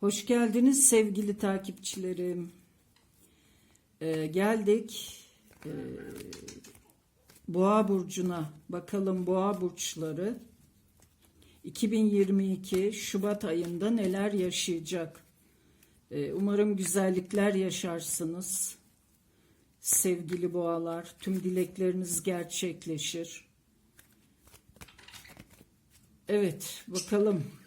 Hoş geldiniz sevgili takipçilerim. Ee, geldik ee, Boğa burcuna. Bakalım Boğa burçları 2022 Şubat ayında neler yaşayacak? Ee, umarım güzellikler yaşarsınız. Sevgili boğalar, tüm dilekleriniz gerçekleşir. Evet, bakalım.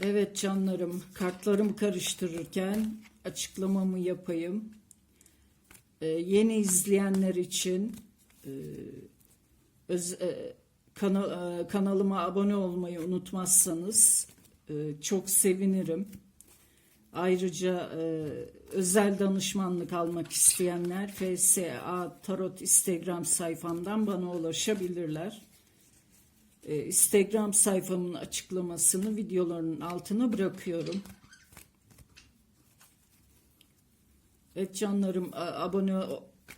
Evet canlarım, kartlarımı karıştırırken açıklamamı yapayım. Ee, yeni izleyenler için e, öz, e, kana- e, kanalıma abone olmayı unutmazsanız e, çok sevinirim. Ayrıca e, özel danışmanlık almak isteyenler FSA Tarot Instagram sayfamdan bana ulaşabilirler. E, Instagram sayfamın açıklamasını videoların altına bırakıyorum. Evet canlarım abone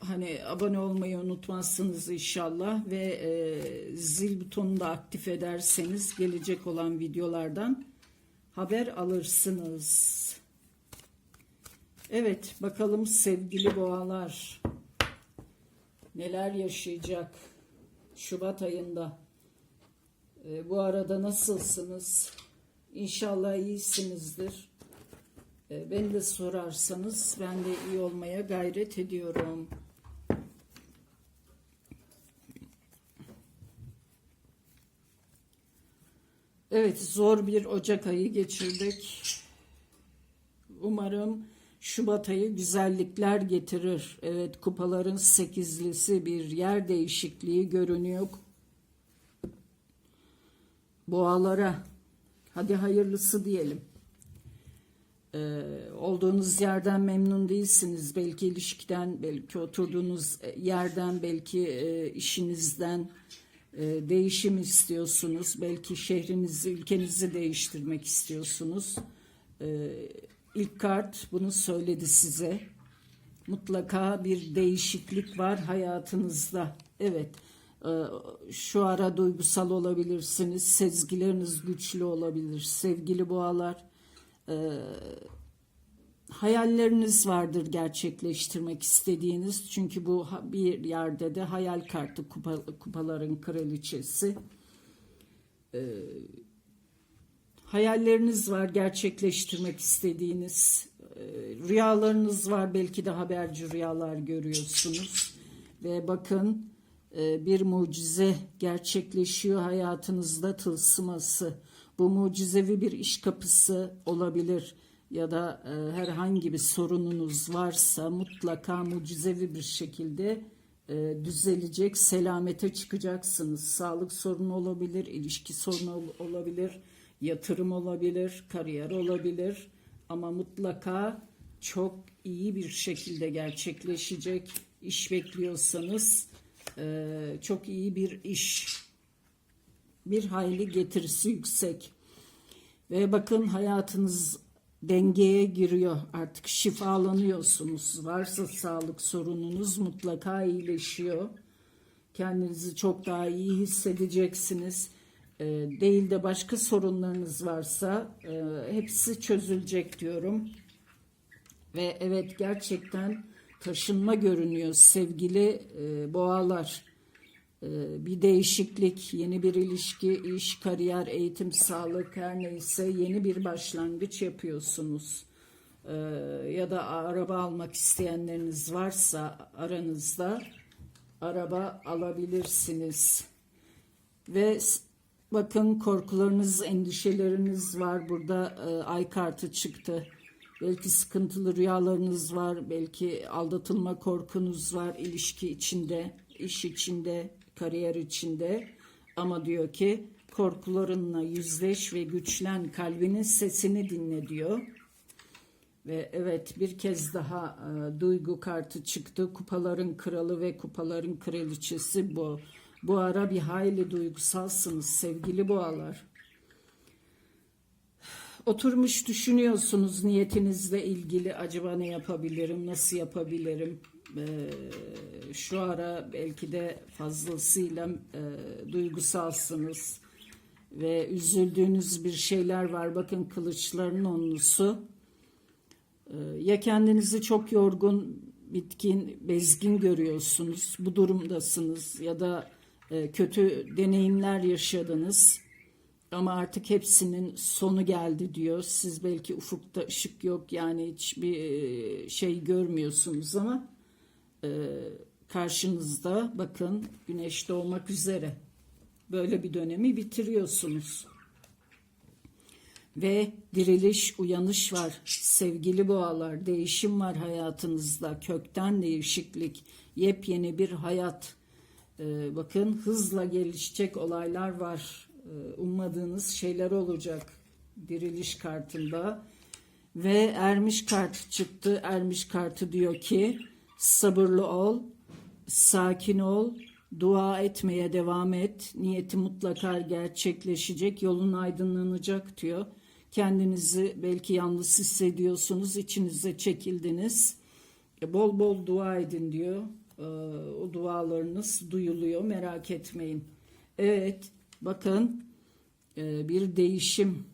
hani abone olmayı unutmazsınız inşallah ve e, zil butonunu da aktif ederseniz gelecek olan videolardan haber alırsınız. Evet bakalım sevgili boğalar neler yaşayacak Şubat ayında. E, bu arada nasılsınız? İnşallah iyisinizdir. E, beni de sorarsanız ben de iyi olmaya gayret ediyorum. Evet zor bir Ocak ayı geçirdik. Umarım Şubat ayı güzellikler getirir. Evet kupaların sekizlisi bir yer değişikliği görünüyor. Boğalara hadi hayırlısı diyelim. Ee, olduğunuz yerden memnun değilsiniz. Belki ilişkiden, belki oturduğunuz yerden, belki e, işinizden e, değişim istiyorsunuz. Belki şehrinizi, ülkenizi değiştirmek istiyorsunuz. Ee, ilk kart bunu söyledi size. Mutlaka bir değişiklik var hayatınızda. Evet. E, Şu ara duygusal olabilirsiniz. Sezgileriniz güçlü olabilir. Sevgili boğalar hayalleriniz vardır gerçekleştirmek istediğiniz. Çünkü bu bir yerde de hayal kartı kupa, kupaların kraliçesi. Ee, hayalleriniz var gerçekleştirmek istediğiniz. Ee, rüyalarınız var belki de haberci rüyalar görüyorsunuz. Ve bakın bir mucize gerçekleşiyor hayatınızda tılsıması. Bu mucizevi bir iş kapısı olabilir ya da e, herhangi bir sorununuz varsa mutlaka mucizevi bir şekilde e, düzelecek, selamete çıkacaksınız. Sağlık sorunu olabilir, ilişki sorunu ol- olabilir, yatırım olabilir, kariyer olabilir ama mutlaka çok iyi bir şekilde gerçekleşecek. İş bekliyorsanız e, çok iyi bir iş bir hayli getirisi yüksek. Ve bakın hayatınız dengeye giriyor. Artık şifalanıyorsunuz. Varsa sağlık sorununuz mutlaka iyileşiyor. Kendinizi çok daha iyi hissedeceksiniz. Ee, değil de başka sorunlarınız varsa e, hepsi çözülecek diyorum. Ve evet gerçekten taşınma görünüyor sevgili e, boğalar. Ee, bir değişiklik, yeni bir ilişki, iş, kariyer, eğitim, sağlık her neyse yeni bir başlangıç yapıyorsunuz. Ee, ya da araba almak isteyenleriniz varsa aranızda araba alabilirsiniz. Ve bakın korkularınız, endişeleriniz var. Burada e, ay kartı çıktı. Belki sıkıntılı rüyalarınız var, belki aldatılma korkunuz var ilişki içinde, iş içinde, kariyer içinde. Ama diyor ki korkularınla yüzleş ve güçlen, kalbinin sesini dinle diyor. Ve evet bir kez daha e, duygu kartı çıktı. Kupaların kralı ve kupaların kraliçesi bu. Bu ara bir hayli duygusalsınız sevgili boğalar. Oturmuş düşünüyorsunuz niyetinizle ilgili acaba ne yapabilirim, nasıl yapabilirim? Ee, şu ara belki de fazlasıyla e, duygusalsınız. ve üzüldüğünüz bir şeyler var. Bakın kılıçların onlusu. Ee, Ya kendinizi çok yorgun, bitkin, bezgin görüyorsunuz. Bu durumdasınız ya da e, kötü deneyimler yaşadınız. Ama artık hepsinin sonu geldi diyor. Siz belki ufukta ışık yok yani hiçbir e, şey görmüyorsunuz ama e, karşınızda bakın güneş doğmak üzere. Böyle bir dönemi bitiriyorsunuz. Ve diriliş, uyanış var. Sevgili boğalar, değişim var hayatınızda. Kökten değişiklik, yepyeni bir hayat. Ee, bakın hızla gelişecek olaylar var. Ee, ummadığınız şeyler olacak diriliş kartında. Ve ermiş kartı çıktı. Ermiş kartı diyor ki sabırlı ol, sakin ol, dua etmeye devam et. Niyeti mutlaka gerçekleşecek, yolun aydınlanacak diyor. Kendinizi belki yalnız hissediyorsunuz, içinize çekildiniz. E, Bol bol dua edin diyor. Ee, O dualarınız duyuluyor, merak etmeyin. Evet, bakın e, bir değişim.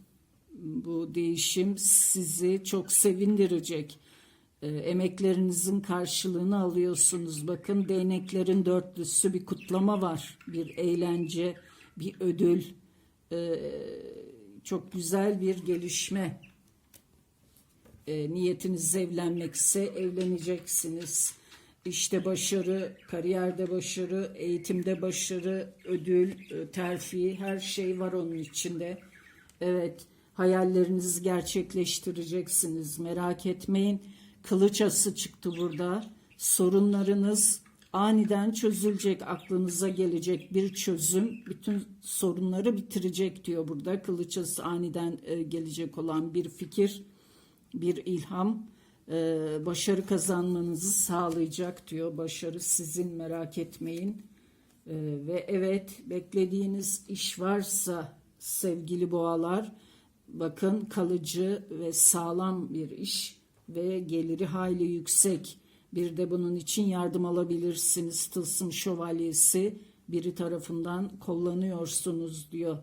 Bu değişim sizi çok sevindirecek. E, Emeklerinizin karşılığını alıyorsunuz. Bakın değneklerin dörtlüsü bir kutlama var. Bir eğlence, bir ödül. E, Çok güzel bir gelişme. Niyetiniz evlenmekse evleneceksiniz. İşte başarı, kariyerde başarı, eğitimde başarı, ödül, e, terfi her şey var onun içinde. Evet, hayallerinizi gerçekleştireceksiniz. Merak etmeyin. Kılıç ası çıktı burada. Sorunlarınız aniden çözülecek, aklınıza gelecek bir çözüm bütün sorunları bitirecek diyor burada. Kılıç ası aniden e, gelecek olan bir fikir bir ilham başarı kazanmanızı sağlayacak diyor. Başarı sizin merak etmeyin. E, ve evet beklediğiniz iş varsa sevgili boğalar bakın kalıcı ve sağlam bir iş ve geliri hayli yüksek. Bir de bunun için yardım alabilirsiniz. Tılsım şövalyesi biri tarafından kullanıyorsunuz diyor.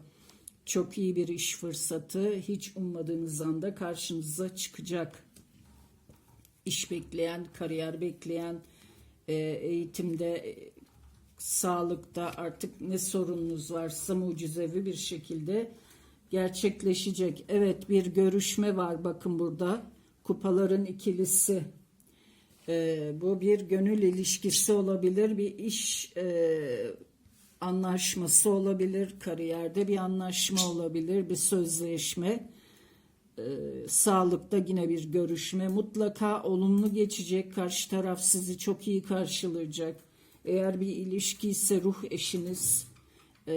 Çok iyi bir iş fırsatı hiç ummadığınız anda karşınıza çıkacak. İş bekleyen, kariyer bekleyen, e, eğitimde, e, sağlıkta artık ne sorununuz varsa mucizevi bir şekilde gerçekleşecek. Evet bir görüşme var bakın burada. Kupaların ikilisi. E, bu bir gönül ilişkisi olabilir, bir iş anlaşması olabilir, kariyerde bir anlaşma olabilir, bir sözleşme, Ee, sağlıkta yine bir görüşme. Mutlaka olumlu geçecek, karşı taraf sizi çok iyi karşılayacak. Eğer bir ilişki ise ruh eşiniz e,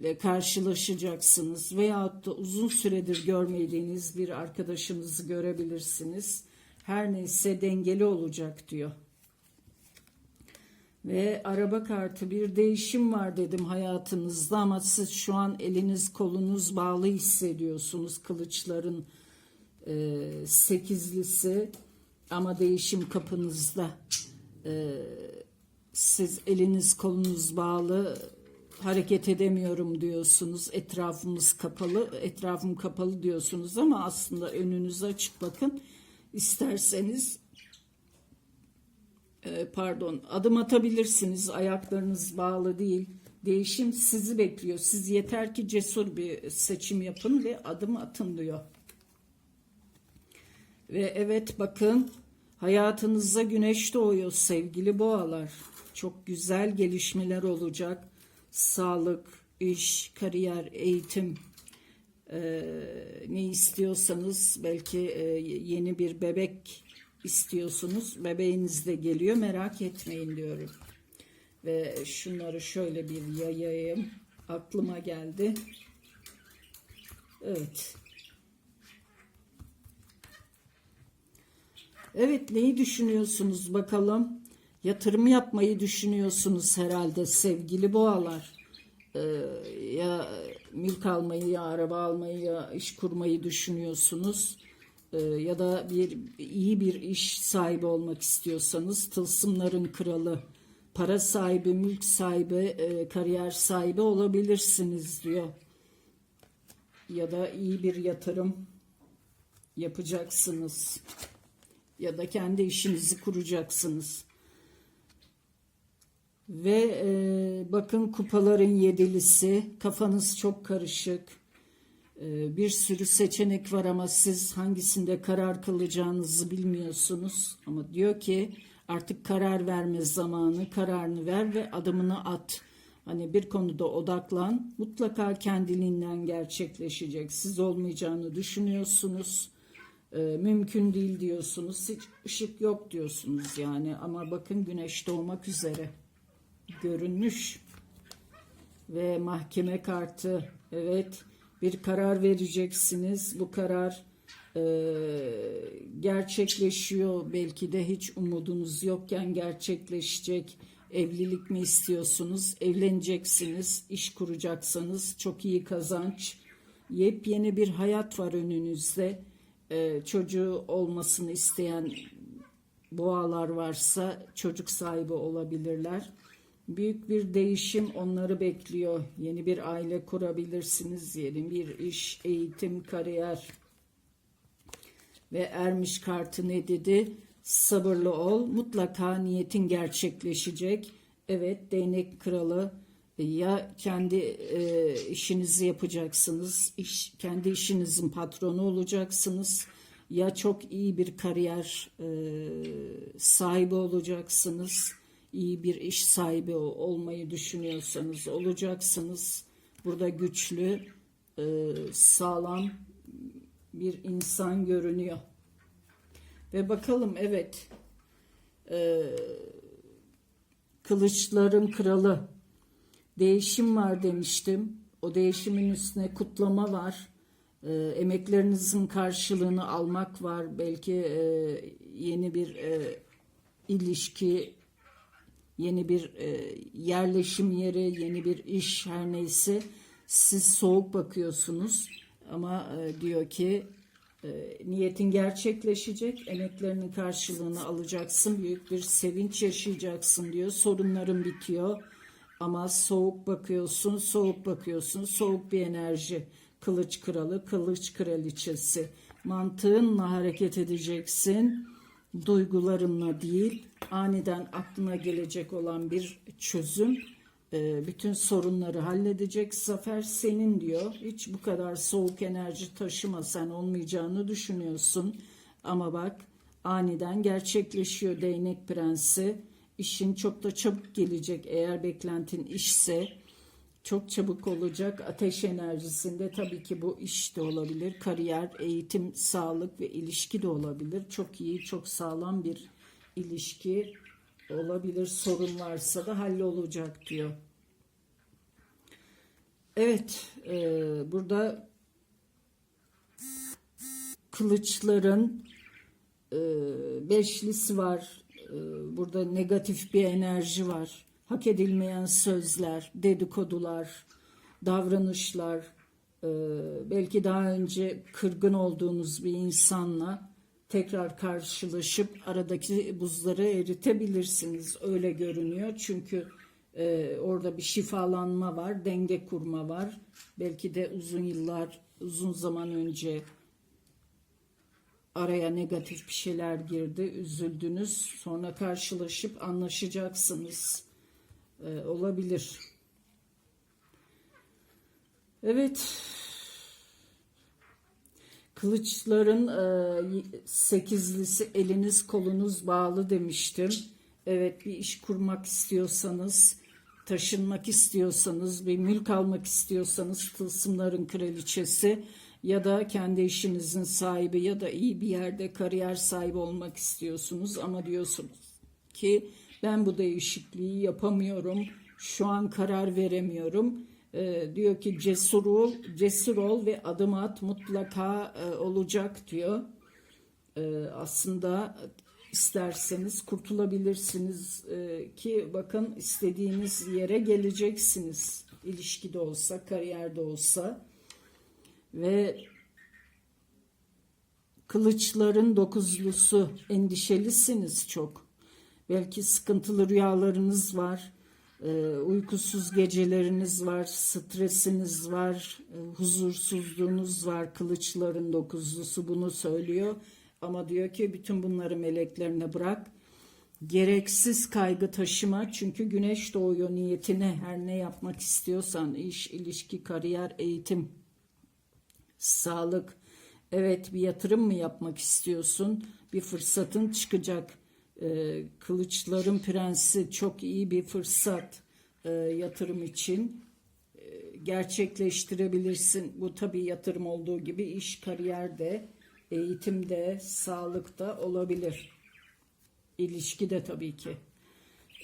ile karşılaşacaksınız veyahut da uzun süredir görmediğiniz bir arkadaşınızı görebilirsiniz. Her neyse dengeli olacak diyor. Ve araba kartı bir değişim var dedim hayatınızda ama siz şu an eliniz kolunuz bağlı hissediyorsunuz kılıçların e, sekizlisi ama değişim kapınızda. E, siz eliniz kolunuz bağlı hareket edemiyorum diyorsunuz etrafımız kapalı etrafım kapalı diyorsunuz ama aslında önünüz açık bakın. İsterseniz pardon adım atabilirsiniz ayaklarınız bağlı değil. Değişim sizi bekliyor. Siz yeter ki cesur bir seçim yapın ve adım atın diyor. Ve evet bakın hayatınıza güneş doğuyor sevgili boğalar. Çok güzel gelişmeler olacak. Sağlık iş kariyer eğitim. E, ne istiyorsanız belki e, yeni bir bebek istiyorsunuz. Bebeğiniz de geliyor merak etmeyin diyorum. Ve şunları şöyle bir yayayım. Aklıma geldi. Evet. Evet neyi düşünüyorsunuz bakalım? Yatırım yapmayı düşünüyorsunuz herhalde sevgili boğalar. Ee, ya mülk almayı ya araba almayı ya iş kurmayı düşünüyorsunuz. Ee, ya da bir iyi bir iş sahibi olmak istiyorsanız tılsımların kralı, para sahibi, mülk sahibi, e, kariyer sahibi olabilirsiniz diyor. ya da iyi bir yatırım yapacaksınız ya da kendi işinizi kuracaksınız. Ve e, bakın kupaların yedilisi, kafanız çok karışık. E, bir sürü seçenek var ama siz hangisinde karar kılacağınızı bilmiyorsunuz. Ama diyor ki artık karar verme zamanı, kararını ver ve adımını at. Hani bir konuda odaklan, mutlaka kendiliğinden gerçekleşecek. Siz olmayacağını düşünüyorsunuz. E, mümkün değil diyorsunuz. Hiç ışık yok diyorsunuz yani. Ama bakın güneş doğmak üzere görünmüş ve mahkeme kartı evet bir karar vereceksiniz. Bu karar e, gerçekleşiyor. Belki de hiç umudunuz yokken gerçekleşecek. Evlilik mi istiyorsunuz? Evleneceksiniz iş kuracaksanız. Çok iyi kazanç. Yepyeni bir hayat var önünüzde. E, çocuğu olmasını isteyen boğalar varsa çocuk sahibi olabilirler. Büyük bir değişim onları bekliyor. Yeni bir aile kurabilirsiniz. Yeni bir iş, eğitim, kariyer. Ve ermiş kartı ne dedi? Sabırlı ol. Mutlaka niyetin gerçekleşecek. Evet değnek kralı ya kendi e, işinizi yapacaksınız, iş, kendi işinizin patronu olacaksınız ya çok iyi bir kariyer e, sahibi olacaksınız, iyi bir iş sahibi olmayı düşünüyorsanız olacaksınız. Burada güçlü, e, sağlam bir insan görünüyor. Ve bakalım evet, e, kılıçların kralı değişim var demiştim. O değişimin üstüne kutlama var. E, emeklerinizin karşılığını almak var. Belki e, yeni bir e, ilişki, yeni bir e, yerleşim yeri, yeni bir iş her neyse siz soğuk bakıyorsunuz. Ama e, diyor ki e, niyetin gerçekleşecek, emeklerinin karşılığını alacaksın, büyük bir sevinç yaşayacaksın diyor. Sorunların bitiyor ama soğuk bakıyorsun, soğuk bakıyorsun, soğuk bir enerji. Kılıç kralı, kılıç kraliçesi. Mantığınla hareket edeceksin, duygularınla değil. Aniden aklına gelecek olan bir çözüm, e, bütün sorunları halledecek. Zafer senin diyor. Hiç bu kadar soğuk enerji taşıma sen olmayacağını düşünüyorsun. Ama bak aniden gerçekleşiyor değnek prensi. İşin çok da çabuk gelecek eğer beklentin işse çok çabuk olacak. Ateş enerjisinde tabii ki bu iş de olabilir. Kariyer, eğitim, sağlık ve ilişki de olabilir. Çok iyi, çok sağlam bir ilişki olabilir. Sorun varsa da hallolacak diyor. Evet, e, burada kılıçların e, beşlisi var. E, burada negatif bir enerji var. Hak edilmeyen sözler, dedikodular, davranışlar, e, belki daha önce kırgın olduğunuz bir insanla tekrar karşılaşıp aradaki buzları eritebilirsiniz. Öyle görünüyor. Çünkü e, orada bir şifalanma var, denge kurma var. Belki de uzun yıllar, uzun zaman önce araya negatif bir şeyler girdi, üzüldünüz. Sonra karşılaşıp anlaşacaksınız. Ee, olabilir. Evet. Kılıçların e, sekizlisi eliniz kolunuz bağlı demiştim. Evet bir iş kurmak istiyorsanız, taşınmak istiyorsanız, bir mülk almak istiyorsanız tılsımların kraliçesi ya da kendi işinizin sahibi ya da iyi bir yerde kariyer sahibi olmak istiyorsunuz ama diyorsunuz ki ben bu değişikliği yapamıyorum. Şu an karar veremiyorum. Ee, diyor ki cesur ol, cesur ol ve adım at mutlaka e, olacak diyor. Ee, aslında isterseniz kurtulabilirsiniz ee, ki bakın istediğiniz yere geleceksiniz. İlişkide olsa, kariyerde olsa ve kılıçların dokuzlusu endişelisiniz çok. Belki sıkıntılı rüyalarınız var. Ee, uykusuz geceleriniz var, stresiniz var, e, huzursuzluğunuz var. Kılıçların dokuzlusu bunu söylüyor. Ama diyor ki bütün bunları meleklerine bırak. Gereksiz kaygı taşıma çünkü güneş doğuyor niyetine her ne yapmak istiyorsan iş, ilişki, kariyer, eğitim, sağlık. Evet bir yatırım mı yapmak istiyorsun? Bir fırsatın çıkacak. Ee, Kılıçların Prensi çok iyi bir fırsat e, yatırım için Ee, gerçekleştirebilirsin. Bu tabii yatırım olduğu gibi iş, kariyerde, eğitimde, sağlıkta olabilir. İlişki de tabii ki.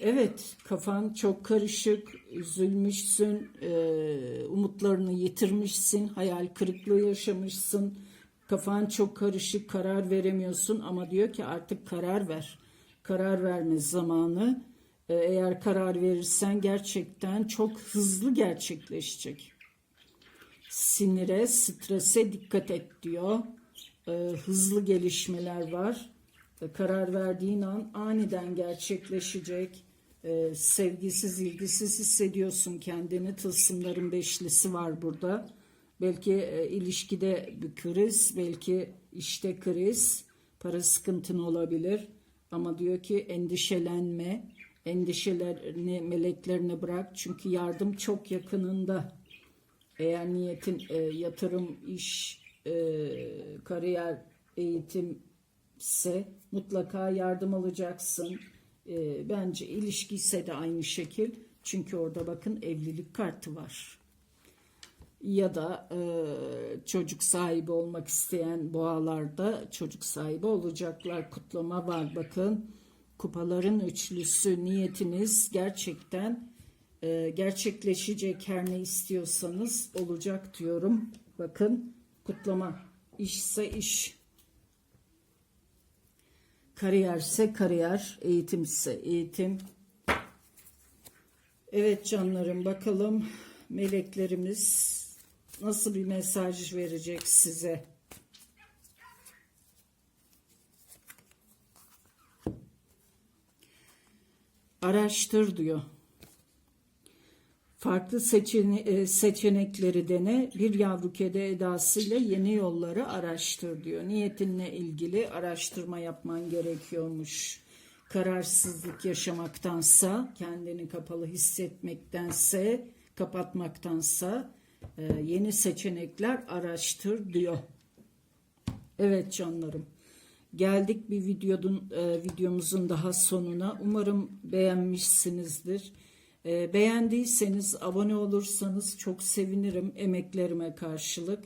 Evet, kafan çok karışık, üzülmüşsün, e, umutlarını yitirmişsin, hayal kırıklığı yaşamışsın. Kafan çok karışık, karar veremiyorsun ama diyor ki artık karar ver. Karar verme zamanı. E, eğer karar verirsen gerçekten çok hızlı gerçekleşecek. Sinire, strese dikkat et diyor. E, hızlı gelişmeler var. E, karar verdiğin an aniden gerçekleşecek. Sevgisiz, ilgisiz hissediyorsun kendini. Tılsımların beşlisi var burada. Belki ilişkide bir kriz, belki işte kriz, para sıkıntın olabilir. Ama diyor ki endişelenme, endişelerini meleklerine bırak. Çünkü yardım çok yakınında. Eğer niyetin e, yatırım, iş, e, kariyer, eğitim ise mutlaka yardım alacaksın. E, bence ilişki ise de aynı şekil. Çünkü orada bakın evlilik kartı var. Ya da e, çocuk sahibi olmak isteyen boğalarda çocuk sahibi olacaklar. Kutlama var bakın. Kupaların üçlüsü niyetiniz gerçekten e, gerçekleşecek her ne istiyorsanız olacak diyorum. Bakın kutlama işse iş kariyerse kariyer, eğitimse eğitim. Evet canlarım bakalım meleklerimiz nasıl bir mesaj verecek size. Araştır diyor. Farklı seçene seçenekleri dene, bir yavru kedi edasıyla yeni yolları araştır diyor. Niyetinle ilgili araştırma yapman gerekiyormuş. Kararsızlık yaşamaktansa, kendini kapalı hissetmektense, kapatmaktansa yeni seçenekler araştır diyor. Evet canlarım. Geldik bir videonun e, videomuzun daha sonuna. Umarım beğenmişsinizdir. E, beğendiyseniz abone olursanız çok sevinirim emeklerime karşılık.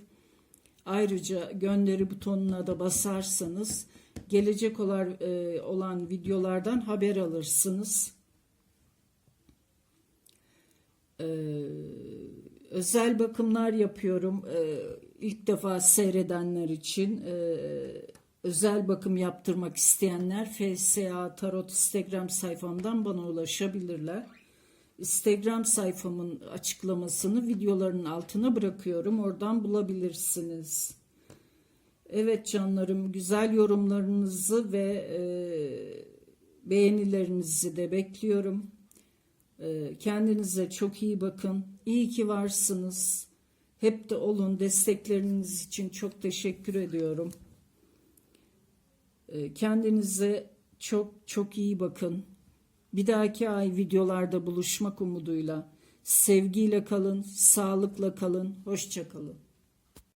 Ayrıca gönderi butonuna da basarsanız gelecek olan, e, olan videolardan haber alırsınız. E, özel bakımlar yapıyorum. E, ilk defa seyredenler için e, özel bakım yaptırmak isteyenler FSA Tarot Instagram sayfamdan bana ulaşabilirler. Instagram sayfamın açıklamasını videoların altına bırakıyorum. Oradan bulabilirsiniz. Evet canlarım güzel yorumlarınızı ve e, beğenilerinizi de bekliyorum. E, kendinize çok iyi bakın. İyi ki varsınız. Hep de olun. Destekleriniz için çok teşekkür ediyorum. E, kendinize çok çok iyi bakın. Bir dahaki ay videolarda buluşmak umuduyla sevgiyle kalın, sağlıkla kalın, hoşça kalın.